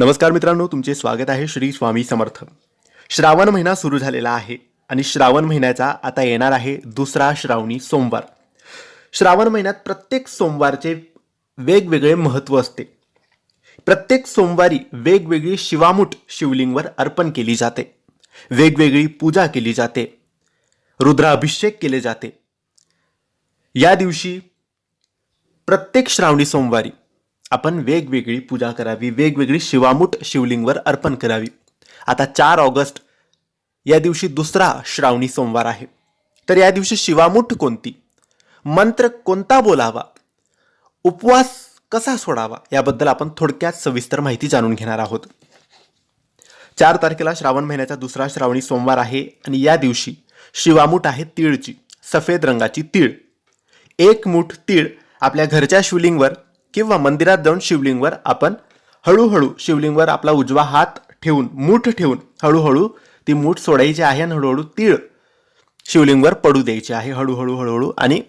नमस्कार मित्रांनो तुमचे स्वागत आहे श्री स्वामी समर्थ. श्रावण महिना सुरू झालेला आहे आणि श्रावण महिन्याचा आता येणार आहे दुसरा श्रावणी सोमवार. श्रावण महिन्यात प्रत्येक सोमवारचे वेगवेगळे महत्त्व असते. प्रत्येक सोमवारी वेगवेगळी शिवामूठ शिवलिंगवर अर्पण केली जाते. वेगवेगळी पूजा केली जाते. रुद्राभिषेक केले जाते. या दिवशी प्रत्येक श्रावणी सोमवारी आपण वेगवेगळी पूजा करावी वेगवेगळी शिवामूठ शिवलिंगवर अर्पण करावी. आता चार ऑगस्ट या दिवशी दुसरा श्रावणी सोमवार आहे. तर या दिवशी शिवामूठ कोणती? मंत्र कोणता बोलावा? उपवास कसा सोडावा? याबद्दल आपण थोडक्यात सविस्तर माहिती जाणून घेणार आहोत. चार तारखेला श्रावण महिन्याचा दुसरा श्रावणी सोमवार आहे आणि या दिवशी शिवामूठ आहे तीळची सफेद रंगाची तीळ. एक मूठ तीळ आपल्या घरच्या शिवलिंगवर किंवा मंदिरात जाऊन शिवलिंगवर आपण हळूहळू शिवलिंगवर आपला उजवा हात ठेवून मूठ ठेवून हळूहळू ती मूठ सोडायची आहे आणि हळूहळू तीळ शिवलिंगवर पडू द्यायची आहे. हळूहळू हळूहळू आणि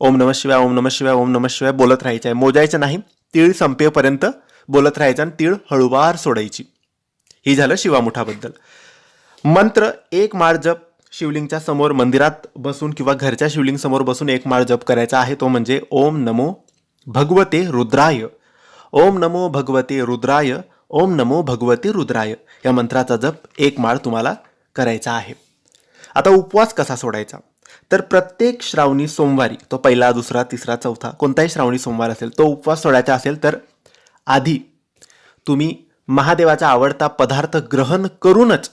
ओम नम शिवाय ओम नम शिवाय ओम नम शिवाय बोलत राहायचं आहे. मोजायचं नाही. तीळ संपेपर्यंत बोलत राहायचं आणि तीळ हळूवार सोडायची. ही झालं शिवामुठाबद्दल. मंत्र एक माळ जप. शिवलिंगच्या समोर मंदिरात बसून किंवा घरच्या शिवलिंग समोर बसून एक माळ जप करायचा आहे. तो म्हणजे ओम नमो भगवते रुद्राय. ओम नमो भगवते रुद्राय ओम नमो भगवते रुद्राय या मंत्राचा जप एक माळ तुम्हाला करायचा आहे. आता उपवास कसा सोडायचा? तर प्रत्येक श्रावणी सोमवारी तो पहिला दुसरा तिसरा चौथा कोणताही श्रावणी सोमवार असेल तो उपवास सोडायचा असेल तर आधी तुम्ही महादेवाचा आवडता पदार्थ ग्रहण करूनच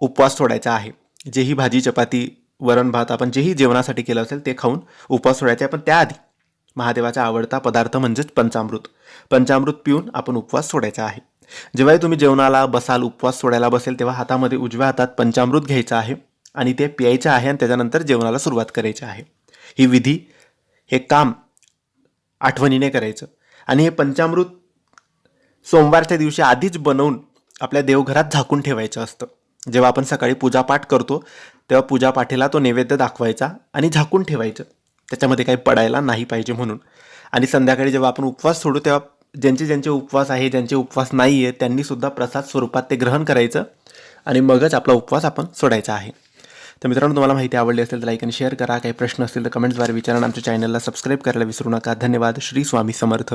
उपवास सोडायचा आहे. जेही भाजी चपाती वरण भात आपण जेही जेवणासाठी केलं असेल ते खाऊन उपवास सोडायचा आहे पण त्याआधी. महादेवाचा आवडता पदार्थ म्हणजेच पंचामृत. पंचामृत पिऊन आपण उपवास सोडायचा आहे. जेव्हाही तुम्ही जेवणाला बसाल उपवास सोडायला बसेल तेव्हा हातामध्ये उजव्या हातात पंचामृत घ्यायचं आहे आणि ते प्यायचं आहे आणि त्याच्यानंतर जेवणाला सुरुवात करायची आहे. ही विधी हे काम आठवणीने करायचं. आणि हे पंचामृत सोमवारच्या दिवशी आधीच बनवून आपल्या देवघरात झाकून ठेवायचं असतं. जेव्हा आपण सकाळी पूजापाठ करतो तेव्हा पूजापाठीला तो नैवेद्य दाखवायचा आणि झाकून ठेवायचं. त्याच्यामध्ये काही पडायला नाही पाहिजे म्हणून. आणि संध्याकाळी जेव्हा आपण उपवास सोडू तेव्हा ज्यांचे ज्यांचे उपवास आहे ज्यांचे उपवास नाही आहे त्यांनीसुद्धा प्रसाद स्वरूपात ते ग्रहण करायचं आणि मगच आपला उपवास आपण सोडायचा आहे. तर मित्रांनो तुम्हाला माहिती आवडली असेल तर लाईक आणि शेअर करा. काही प्रश्न असतील तर कमेंट्सद्वारे विचारा आमच्या चॅनलला सबस्क्राईब करायला विसरू नका. धन्यवाद. श्री स्वामी समर्थ.